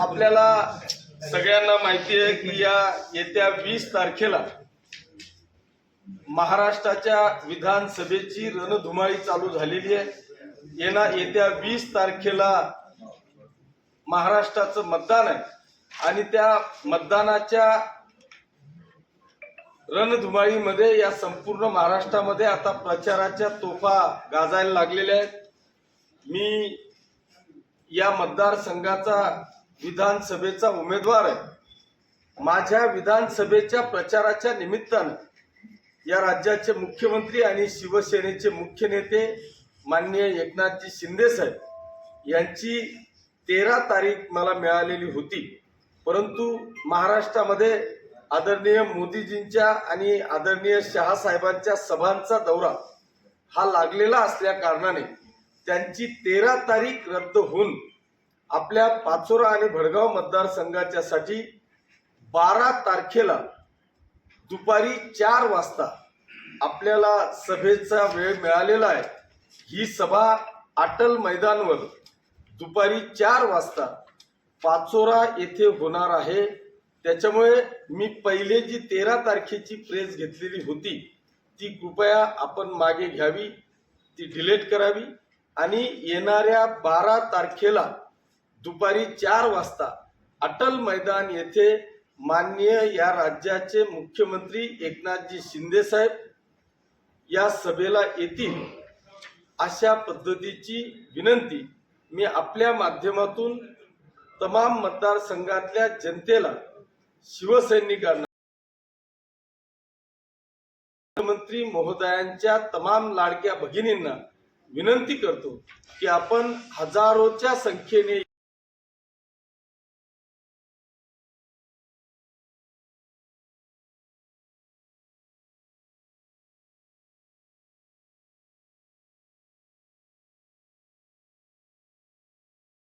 आपल्याला सगळ्यांना माहिती आहे की या येत्या वीस तारखेला महाराष्ट्राच्या विधानसभेची रणधुमाळी चालू झालेली आहे. येणा येत्या वीस तारखेला महाराष्ट्राचं मतदान आहे. आणि त्या मतदानाच्या रणधुमाळीमध्ये या संपूर्ण महाराष्ट्रामध्ये आता प्रचाराच्या तोफा गाजायला लागलेल्या आहेत. मी या मतदारसंघाचा विधानसभेचा उमेदवार आहे. माझ्या विधानसभेच्या प्रचाराच्या निमित्तानं या राज्याचे मुख्यमंत्री आणि शिवसेनेचे मुख्य नेते माननीय एकनाथजी शिंदे साहेब यांची तेरा तारीख मला मिळालेली होती. परंतु महाराष्ट्रामध्ये आदरणीय मोदीजींच्या आणि आदरणीय शहासाहेबांच्या सभांचा दौरा हा लागलेला असल्या कारणाने त्यांची तेरा तारीख रद्द होऊन आपल्या पाचोरा आणि भडगाव मतदारसंघाच्या साठी बारा तारखेला दुपारी चार वाजता आपल्याला सभेचा वेळ मिळालेला आहे. ही सभा अटल मैदानवर दुपारी चार वाजता पाचोरा येथे होणार आहे. त्याच्यामुळे मी पहिले जी तेरा तारखेची प्रेस घेतलेली होती ती कृपया आपण मागे घ्यावी ती डिलीट करावी. आणि येणाऱ्या बारा तारखेला दुपारी चार वाजता अटल मैदान येथे माननीय या राज्याचे मुख्यमंत्री एकनाथजी शिंदे साहेब या सभेला येतील अशा पद्धतीची विनंती मी आपल्या माध्यमातून तमाम मतदारसंघातल्या जनतेला शिवसैनिकांना मुख्यमंत्री महोदयांच्या तमाम लाडक्या भगिनींना विनंती करतो की आपण हजारोच्या संख्येने